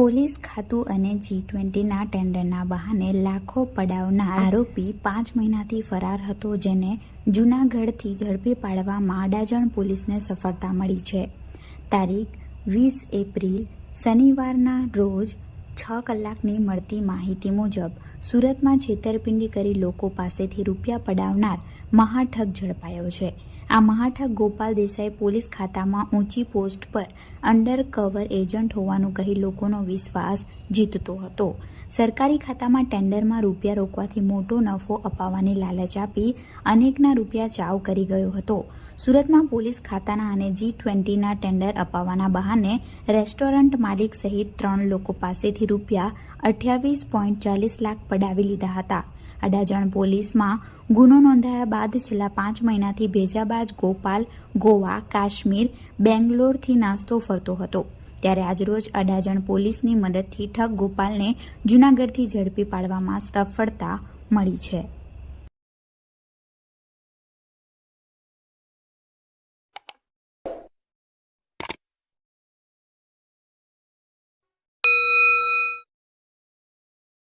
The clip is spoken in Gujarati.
પોલીસ ખાતું અને જી ટ્વેન્ટીના ટેન્ડરના બહાને લાખો પડાવના આરોપી પાંચ મહિનાથી ફરાર હતો જેને જૂનાગઢથી ઝડપી પાડવામાં અડાજણ પોલીસને સફળતા મળી છે. તારીખ વીસ એપ્રિલ શનિવારના રોજ છ કલાકની મળતી માહિતી મુજબ સુરતમાં છેતરપિંડી કરી લોકો પાસેથી રૂપિયા પડાવનાર મહાઠગ ઝડપાયો છે. આ મહાઠક ગોપાલ દેસાઈ પોલીસ ખાતામાં ઊંચી પોસ્ટ પર અંડર કવર એજન્ટ હોવાનું કહી લોકોનો વિશ્વાસ જીતતો હતો. સરકારી ખાતામાં ટેન્ડરમાં રૂપિયા રોકવાથી મોટો નફો અપાવવાની લાલચ આપી અનેકના રૂપિયા ચાવ કરી ગયો હતો. સુરતમાં પોલીસ ખાતાના અને જી ટ્વેન્ટીના ટેન્ડર અપાવવાના બહાને રેસ્ટોરન્ટ માલિક સહિત ત્રણ લોકો પાસેથી રૂપિયા અઠ્યાવીસ પોઈન્ટ ચાલીસ લાખ પડાવી લીધા હતા. અડાજણ પોલીસમાં ગુનો નોંધાયા બાદ છેલ્લા પાંચ મહિનાથી ભેજાબાજ ગોપાલ ગોવા, કાશ્મીર, બેંગ્લોરથી નાસ્તો ફરતો હતો. ત્યારે આજરોજ અડાજણ પોલીસની મદદથી ઠગ ગોપાલને જૂનાગઢથી ઝડપી પાડવામાં સફળતા મળી છે.